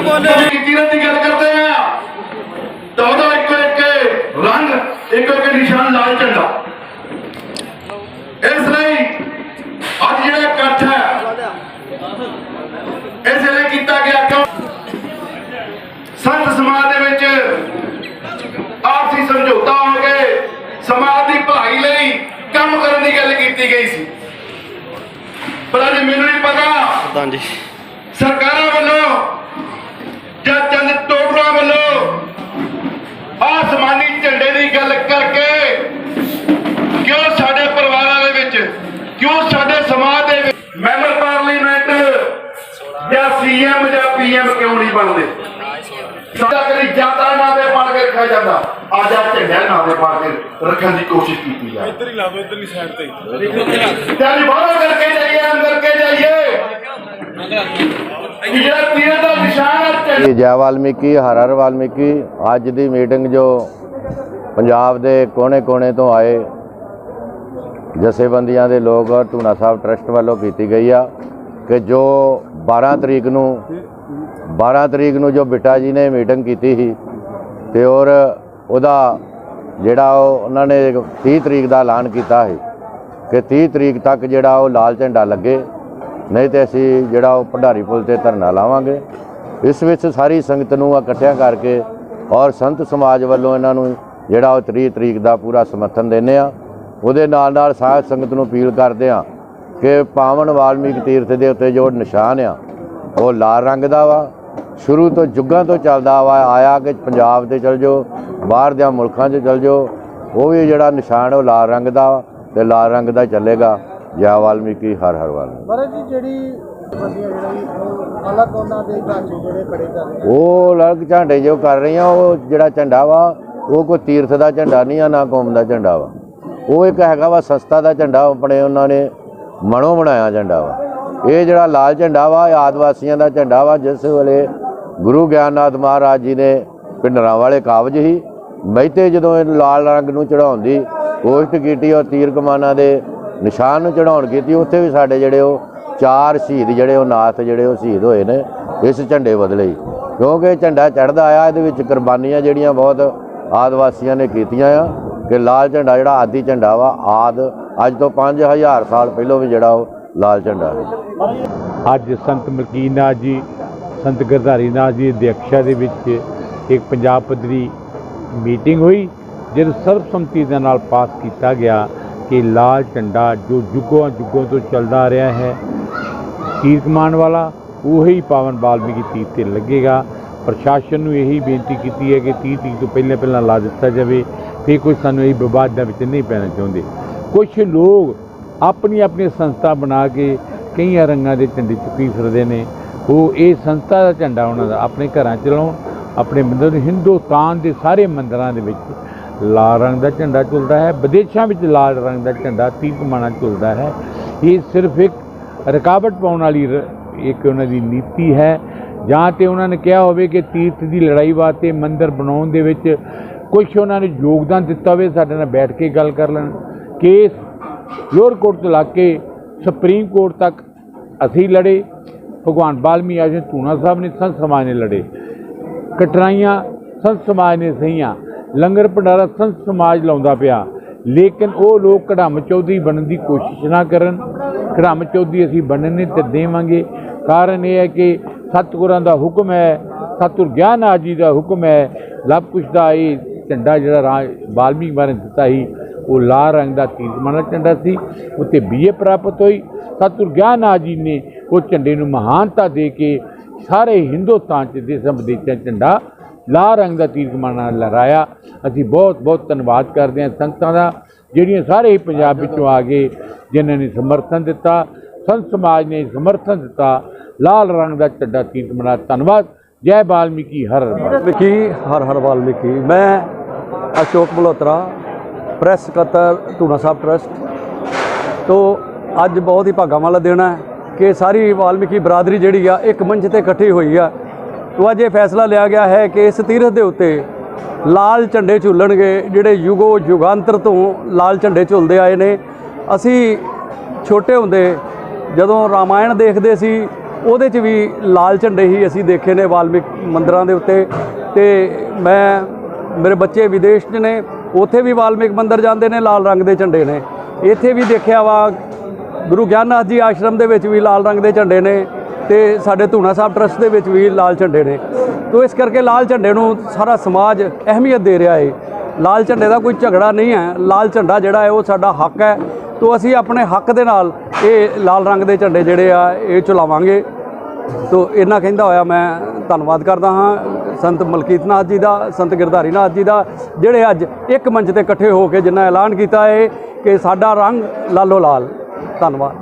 ਬੋਲੋ। ਬੋਲੋ ਕੀਰਤ ਦੀ ਗੱਲ ਕਰਦੇ ਆ। ਤਾਂ ਉਹਦਾ ਇੱਕੋ ਇੱਕ ਰੰਗ ਇੱਕੋ ਇੱਕ ਨਿਸ਼ਾਨ ਲਾਲ ਝੰਡਾ। ਇਸ ਲਈ ਅੱਜ ਜਿਹੜਾ ਇਕੱਠ ਹੈ ਇਸ ਲਈ ਕੀਤਾ ਗਿਆ ਸੰਤ ਸਮਾਜ ਦੇ ਵਿੱਚ ਆਪਸੀ ਸਮਝੌਤਾ ਹੋ ਕੇ ਸਮਾਜ ਦੀ ਭਲਾਈ ਲਈ ਕੰਮ ਕਰਨ ਦੀ ਗੱਲ ਕੀਤੀ ਗਈ ਸੀ। ਪਰ ਅੱਜ ਮੈਨੂੰ ਨਹੀਂ ਪਤਾ ਸਰਕਾਰਾਂ ਵੱਲੋਂ ਜਾਂ ਚੰਦ ਟੋਕਰਾ ਵੱਲੋਂ ਆਸਮਾਨੀ ਝੰਡੇ ਦੀ ਗੱਲ ਕਰਕੇ ਕਿਉਂ ਸਾਡੇ ਪਰਿਵਾਰਾਂ ਦੇ ਵਿੱਚ ਕਿਉਂ ਸਾਡੇ ਸਮਾਜ ਦੇ ਵਿੱਚ ਮੈਂਬਰ ਪਾਰਲੀਮੈਂਟ ਜਾਂ ਸੀਐਮ ਜਾਂ ਪੀਐਮ ਕਿਉਂ ਨਹੀਂ ਬਣਦੇ? ਸਾਡਾ ਕਦੀ ਜਾਤਾ ਨਾਂ ਦੇ ਪੜ ਕੇ ਰੱਖਿਆ ਜਾਂਦਾ। ਅੱਜ ਆ ਝੰਡਿਆਂ ਨਾਂ ਦੇ ਪੜ ਕੇ ਰੱਖਣ ਦੀ ਕੋਸ਼ਿਸ਼ ਕੀਤੀ ਜਾ ਇੱਧਰ ਹੀ ਲਾ ਦਿਓ ਇੱਧਰਲੀ ਸਾਈਡ ਤੇ ਚੱਲ ਬਾਹਰ ਕਰਕੇ ਜਾਈਏ ਅੰਦਰ ਕੇ ਜਾਈਏ ਇਹ ਜਿਹੜਾ ਤੀਰ ਦਾ ਨਿਸ਼ਾਨ ਇਹ ਜੈ ਵਾਲਮੀਕੀ, ਹਰ ਹਰ ਵਾਲਮੀਕੀ, ਅੱਜ ਦੀ ਮੀਟਿੰਗ ਜੋ ਪੰਜਾਬ ਦੇ ਕੋਨੇ-ਕੋਨੇ ਤੋਂ ਆਏ ਜਥੇਬੰਦੀਆਂ ਦੇ ਲੋਕ ਔਰ ਧੂਣਾ ਸਾਹਿਬ ਟਰਸਟ ਵੱਲੋਂ ਕੀਤੀ ਗਈ ਆ ਕਿ ਜੋ 12 ਤਰੀਕ ਨੂੰ 12 ਤਰੀਕ ਨੂੰ ਜੋ ਬਿੱਟਾ ਜੀ ਨੇ ਮੀਟਿੰਗ ਕੀਤੀ ਸੀ ਤੇ ਔਰ ਉਹਦਾ ਜਿਹੜਾ ਉਹ ਉਹਨਾਂ ਨੇ 30 ਤਰੀਕ ਦਾ ਐਲਾਨ ਕੀਤਾ ਸੀ ਕਿ 30 ਤਰੀਕ ਤੱਕ ਜਿਹੜਾ ਉਹ ਲਾਲ ਝੰਡਾ ਲੱਗੇ, ਨਹੀਂ ਤੇ ਅਸੀਂ ਜਿਹੜਾ ਉਹ ਭੰਡਾਰੀ ਪੁਲ ਤੇ ਧਰਨਾ ਲਾਵਾਂਗੇ। ਇਸ ਵਿੱਚ ਸਾਰੀ ਸੰਗਤ ਨੂੰ ਇਕੱਠਿਆਂ ਕਰਕੇ ਔਰ ਸੰਤ ਸਮਾਜ ਵੱਲੋਂ ਇਹਨਾਂ ਨੂੰ ਜਿਹੜਾ ਉਹ 30 ਤਰੀਕ ਦਾ ਪੂਰਾ ਸਮਰਥਨ ਦਿੰਦੇ ਆ ਉਹਦੇ ਨਾਲ ਨਾਲ ਸਾਧ ਸੰਗਤ ਨੂੰ ਅਪੀਲ ਕਰਦੇ ਆ ਕਿ ਪਾਵਨ ਵਾਲਮੀਕ ਤੀਰਥ ਦੇ ਉੱਤੇ ਜੋ ਨਿਸ਼ਾਨ ਆ, ਉਹ ਲਾਲ ਰੰਗ ਦਾ ਵਾ। ਸ਼ੁਰੂ ਤੋਂ ਜੁੱਗਾਂ ਤੋਂ ਚੱਲਦਾ ਵਾ, ਆਇਆ ਕਿ ਪੰਜਾਬ ਤੇ ਚਲ ਜਾਓ, ਬਾਹਰ ਦੇ ਮੁਲਕਾਂ 'ਚ ਚਲ ਜਾਓ, ਉਹ ਵੀ ਜਿਹੜਾ ਨਿਸ਼ਾਨ ਉਹ ਲਾਲ ਰੰਗ ਦਾ ਵਾ ਤੇ ਲਾਲ ਰੰਗ ਦਾ ਚੱਲੇਗਾ। ਜੈ ਵਾਲਮੀਕੀ, ਹਰ ਹਰ ਵਾਲਮੀਕੀ। ਮਹਾਰਾਜ ਜੀ, ਜਿਹੜੀ ਬੰਦੀਆਂ ਜਿਹੜੀ ਉਹ ਅਲੱਗ ਉਹਨਾਂ ਦੇ ਢਾਂਚੇ ਜਿਹੜੇ ਖੜੇ ਕਰ ਰਹੇ ਉਹ ਅਲੱਗ ਝੰਡੇ ਜੋ ਕਰ ਰਹੀਆਂ, ਉਹ ਜਿਹੜਾ ਝੰਡਾ ਵਾ, ਉਹ ਕੋਈ ਤੀਰਥ ਦਾ ਝੰਡਾ ਨਹੀਂ ਆ, ਨਾ ਕੌਮ ਦਾ ਝੰਡਾ ਵਾ। ਉਹ ਇੱਕ ਹੈਗਾ ਵਾ ਸਸਤਾ ਦਾ ਝੰਡਾ, ਆਪਣੇ ਉਹਨਾਂ ਨੇ ਮਨੋਂ ਬਣਾਇਆ ਝੰਡਾ ਵਾ। ਇਹ ਜਿਹੜਾ ਲਾਲ ਝੰਡਾ ਵਾ, ਇਹ ਆਦਿਵਾਸੀਆਂ ਦਾ ਝੰਡਾ ਵਾ, ਜਿਸ ਵੇਲੇ ਗੁਰੂ ਗਿਆਨਨਾਥ ਮਹਾਰਾਜ ਜੀ ਨੇ ਪਿੰਡਰਾਂ ਵਾਲੇ ਕਾਬਜ ਹੀ ਮਹਿਤੇ ਜਦੋਂ ਇਹ ਲਾਲ ਰੰਗ ਨੂੰ ਚੜਾਉਣ ਦੀ ਕੋਸ਼ਿਸ਼ ਕੀਤੀ ਔਰ ਤੀਰ ਕਮਾਨਾਂ ਦੇ ਨਿਸ਼ਾਨ ਨੂੰ ਚੜਾਉਣ ਕੀਤੀ, ਉੱਥੇ ਵੀ ਸਾਡੇ ਜਿਹੜੇ ਉਹ ਚਾਰ ਸ਼ਹੀਦ ਜਿਹੜੇ ਉਹ ਨਾਥ ਜਿਹੜੇ ਉਹ ਸ਼ਹੀਦ ਹੋਏ ਨੇ, ਇਸ ਝੰਡੇ ਬਦਲੇ ਹੀ। ਕਿਉਂਕਿ ਝੰਡਾ ਚੜਦਾ ਆਇਆ, ਇਹਦੇ ਵਿੱਚ ਕੁਰਬਾਨੀਆਂ ਜਿਹੜੀਆਂ ਬਹੁਤ ਆਦਿਵਾਸੀਆਂ ਨੇ ਕੀਤੀਆਂ ਆ, ਕਿ ਲਾਲ ਝੰਡਾ ਜਿਹੜਾ ਆਦੀ ਝੰਡਾ ਵਾ, ਆਦ, ਅੱਜ ਤੋਂ 5000 ਸਾਲ ਪਹਿਲਾਂ ਵੀ ਜਿਹੜਾ ਉਹ ਲਾਲ ਝੰਡਾ ਹੈ। ਅੱਜ ਸੰਤ ਮਲਕੀਨਾਥ ਜੀ, ਸੰਤ ਗਰਧਾਰੀ ਨਾਥ ਜੀ ਦੀ ਅਧਿਕਸ਼ਤਾ ਦੇ ਵਿੱਚ ਇੱਕ ਪੰਜਾਬ ਪੱਧਰੀ ਮੀਟਿੰਗ ਹੋਈ, ਜਿਹਨੂੰ ਸਰਬਸੰਮਤੀ ਦੇ ਨਾਲ ਪਾਸ ਕੀਤਾ ਗਿਆ। ਕਿ ਲਾਲ ਝੰਡਾ ਜੋ ਜੁਗੋਂ ਜੁਗੋਂ ਤੋਂ ਚੱਲਦਾ ਆ ਰਿਹਾ ਹੈ। ਤੀਰ ਕਮਾਨ ਵਾਲਾ ਉਹੀ ਪਾਵਨ ਬਾਲਮੀਕੀ ਤੀਰ ਤੇ ਲੱਗੇਗਾ। ਪ੍ਰਸ਼ਾਸਨ ਨੂੰ ਇਹੀ ਬੇਨਤੀ ਕੀਤੀ ਹੈ ਕਿ 30 ਤਰੀਕ ਤੋਂ ਪਹਿਲਾਂ ਪਹਿਲਾਂ ਲਾ ਦਿੱਤਾ ਜਾਵੇ। ਤੇ ਕੋਈ ਸਾਨੂੰ ਇਹ ਵਿਵਾਦਾਂ ਵਿੱਚ ਨਹੀਂ ਪੈਣਾ ਚਾਹੁੰਦੇ। ਕੁਝ ਲੋਕ ਆਪਣੀ ਆਪਣੀ ਸੰਸਥਾ ਬਣਾ ਕੇ ਕਈਆਂ ਰੰਗਾਂ ਦੇ ਝੰਡੇ ਚੁੱਕੀ ਫਿਰਦੇ ਨੇ। ਉਹ ਇਹ ਸੰਸਥਾ ਦਾ ਝੰਡਾ ਉਹਨਾਂ ਦਾ ਆਪਣੇ ਘਰਾਂ ਚ ਲਾਉਣ, ਆਪਣੇ ਮੰਦਰ ਹਿੰਦੁਸਤਾਨ ਦੇ ਸਾਰੇ ਮੰਦਰਾਂ ਦੇ ਵਿੱਚ ਲਾਲ ਰੰਗ ਦਾ ਝੰਡਾ ਝੁਲਦਾ ਹੈ, ਵਿਦੇਸ਼ਾਂ ਵਿੱਚ ਲਾਲ ਰੰਗ ਦਾ ਝੰਡਾ ਤੀਰ ਕਮਾਨਾ ਝੁਲਦਾ ਹੈ। ਇਹ ਸਿਰਫ ਇੱਕ ਰੁਕਾਵਟ ਪਾਉਣ ਵਾਲੀ ਰ- ਇੱਕ ਉਹਨਾਂ ਦੀ ਨੀਤੀ ਹੈ। ਜਾਂ ਤੇ ਉਹਨਾਂ ਨੇ ਕਿਹਾ ਹੋਵੇ ਕਿ ਤੀਰਥ ਦੀ ਲੜਾਈ ਵਾਸਤੇ ਮੰਦਿਰ ਬਣਾਉਣ ਦੇ ਵਿੱਚ ਕੁਝ ਉਹਨਾਂ ਨੇ ਯੋਗਦਾਨ ਦਿੱਤਾ ਹੋਵੇ, ਸਾਡੇ ਨਾਲ ਬੈਠ ਕੇ ਗੱਲ ਕਰ ਲੈਣ। ਕੇਸ ਲੋਅਰ ਕੋਰਟ ਤੋਂ ਲੱਗ ਕੇ ਸੁਪਰੀਮ ਕੋਰਟ ਤੱਕ ਅਸੀਂ ਲੜੇ। ਭਗਵਾਨ ਬਾਲਮੀ ਆਜਨ ਧੂਣਾ ਸਾਹਿਬ ਨੇ, ਸੰਤ ਸਮਾਜ ਨੇ ਲੜੇ। ਕਟਰਾਈਆਂ ਸੰਤ ਸਮਾਜ ਨੇ ਸਹੀਆਂ। ਲੰਗਰ ਭੰਡਾਰਾ ਸੰਤ ਸਮਾਜ ਲਾਉਂਦਾ ਪਿਆ। ਲੇਕਿਨ ਉਹ ਲੋਕ ਕੜਮ ਚੌਧਰੀ ਬਣਨ ਦੀ ਕੋਸ਼ਿਸ਼ ਨਾ ਕਰਨ। ਕੜਮ ਚੌਧਰੀ ਅਸੀਂ ਬਣਨੇ ਤੇ ਦੇਵਾਂਗੇ। ਕਾਰਨ ਇਹ ਹੈ ਕਿ ਸਤਿਗੁਰਾਂ ਦਾ ਹੁਕਮ ਹੈ, ਸਤਿਗੁਰ ਗਿਆਨਨਾਥ ਜੀ ਦਾ ਹੁਕਮ ਹੈ। ਲਵ ਕੁਛ ਦਾ ਇਹ ਝੰਡਾ ਜਿਹੜਾ ਰਾਜ ਬਾਲਮੀਕ ਬਾਰੇ ਦਿੱਤਾ ਸੀ, ਉਹ ਲਾਲ ਰੰਗ ਦਾ ਤੀਰ ਝੰਡਾ ਸੀ ਉੱਤੇ ਬੀਏ ਪ੍ਰਾਪਤ ਹੋਈ। ਸਤਿਗੁਰ ਗਿਆਨਨਾਥ ਜੀ ਨੇ ਉਹ ਝੰਡੇ ਨੂੰ ਮਹਾਨਤਾ ਦੇ ਕੇ ਸਾਰੇ ਹਿੰਦੁਸਤਾਨ ਚ ਦੇਸ਼ਾਂ ਵਿਦੇਸ਼ਾਂ ਝੰਡਾ ਲਾਲ ਰੰਗ ਦਾ ਤੀਰ ਕਮਾਨਾ ਲਹਿਰਾਇਆ। ਅਸੀਂ ਬਹੁਤ ਬਹੁਤ ਧੰਨਵਾਦ ਕਰਦੇ ਹਾਂ ਸੰਗਤਾਂ ਦਾ ਜਿਹੜੀਆਂ ਸਾਰੇ ਪੰਜਾਬ ਵਿੱਚੋਂ ਆ ਗਏ ਜਿਨ੍ਹਾਂ ਨੇ ਸਮਰਥਨ ਦਿੱਤਾ ਸੰਤ ਸਮਾਜ ਨੇ ਸਮਰਥਨ ਦਿੱਤਾ। ਲਾਲ ਰੰਗ ਦਾ ਝੰਡਾ ਤੀਰ ਕਮਾਨਾ ਧੰਨਵਾਦ। ਜੈ ਬਾਲਮੀਕੀ ਹਰ ਵਾਲਮੀਕੀ ਹਰ ਹਰ ਵਾਲਮੀਕੀ ਮੈਂ ਅਸ਼ੋਕ ਮਲਹੋਤਰਾ ਪ੍ਰੈਸ ਸਕੱਤਰ ਧੂਣਾ ਸਾਹਿਬ ਟਰਸਟ। ਤੋਂ ਅੱਜ ਬਹੁਤ ਹੀ ਭਾਗਾਂ ਵਾਲਾ ਦਿਨ ਹੈ ਕਿ ਸਾਰੀ ਵਾਲਮੀਕੀ ਬਰਾਦਰੀ ਜਿਹੜੀ ਆ ਇੱਕ ਮੰਚ ਤੇ ਇਕੱਠੀ ਹੋਈ ਆ। ਤੋਂ ਅੱਜ ਇਹ ਫੈਸਲਾ ਲਿਆ ਗਿਆ ਹੈ ਕਿ ਇਸ ਤੀਰਥ ਦੇ ਉੱਤੇ ਲਾਲ ਝੰਡੇ ਝੁੱਲਣਗੇ, ਜਿਹੜੇ ਯੁਗੋ ਯੁਗਾਂਤਰ ਤੋਂ ਲਾਲ ਝੰਡੇ ਝੁੱਲਦੇ ਆਏ ਨੇ। ਅਸੀਂ ਛੋਟੇ ਹੁੰਦੇ ਜਦੋਂ ਰਾਮਾਇਣ ਦੇਖਦੇ ਸੀ, ਉਹਦੇ 'ਚ ਵੀ ਲਾਲ ਝੰਡੇ ਹੀ ਅਸੀਂ ਦੇਖੇ ਨੇ ਵਾਲਮੀਕ ਮੰਦਰਾਂ ਦੇ ਉੱਤੇ। ਤੇ ਮੈਂ, ਮੇਰੇ ਬੱਚੇ ਵਿਦੇਸ਼ 'ਚ ਨੇ, ਉੱਥੇ ਵੀ ਵਾਲਮੀਕ ਮੰਦਰ ਜਾਂਦੇ ਨੇ, ਲਾਲ ਰੰਗ ਦੇ ਝੰਡੇ ਨੇ। ਇੱਥੇ ਵੀ ਦੇਖਿਆ ਵਾ, ਗੁਰੂ ਗਿਆਨਨਾਥ ਜੀ ਆਸ਼ਰਮ ਦੇ ਵਿੱਚ ਵੀ ਲਾਲ ਰੰਗ ਦੇ ਝੰਡੇ ਨੇ। ਤੇ ਸਾਡੇ ਧੂਣਾ ਸਾਹਿਬ ਟਰਸਟ ਦੇ ਵਿੱਚ ਵੀ ਲਾਲ ਝੰਡੇ ਨੇ। ਤੋ ਇਸ ਕਰਕੇ ਲਾਲ ਝੰਡੇ ਨੂੰ ਸਾਰਾ ਸਮਾਜ ਅਹਿਮੀਅਤ ਦੇ ਰਿਹਾ ਹੈ ਲਾਲ ਝੰਡੇ ਦਾ ਕੋਈ ਝਗੜਾ ਨਹੀਂ ਹੈ। ਲਾਲ ਝੰਡਾ ਜਿਹੜਾ ਹੈ ਉਹ ਸਾਡਾ ਹੱਕ ਹੈ। ਤੋ ਅਸੀਂ ਆਪਣੇ ਹੱਕ ਦੇ ਨਾਲ ਇਹ ਲਾਲ ਰੰਗ ਦੇ ਝੰਡੇ ਜਿਹੜੇ ਆ, ਇਹ ਚਲਾਵਾਂਗੇ। ਤੋ ਇਹਨਾਂ ਕਹਿੰਦਾ ਹੋਇਆ ਮੈਂ ਧੰਨਵਾਦ ਕਰਦਾ ਹਾਂ ਸੰਤ ਮਲਕੀਤ ਨਾਥ ਜੀ ਦਾ, ਸੰਤ ਗਿਰਧਾਰੀ ਨਾਥ ਜੀ ਦਾ, ਜਿਹੜੇ ਅੱਜ ਇੱਕ ਮੰਚ ਤੇ ਇਕੱਠੇ ਹੋ ਕੇ ਜਿੰਨਾ ਐਲਾਨ ਕੀਤਾ ਹੈ ਕਿ ਸਾਡਾ ਰੰਗ ਲਾਲੋ ਲਾਲ ਧੰਨਵਾਦ।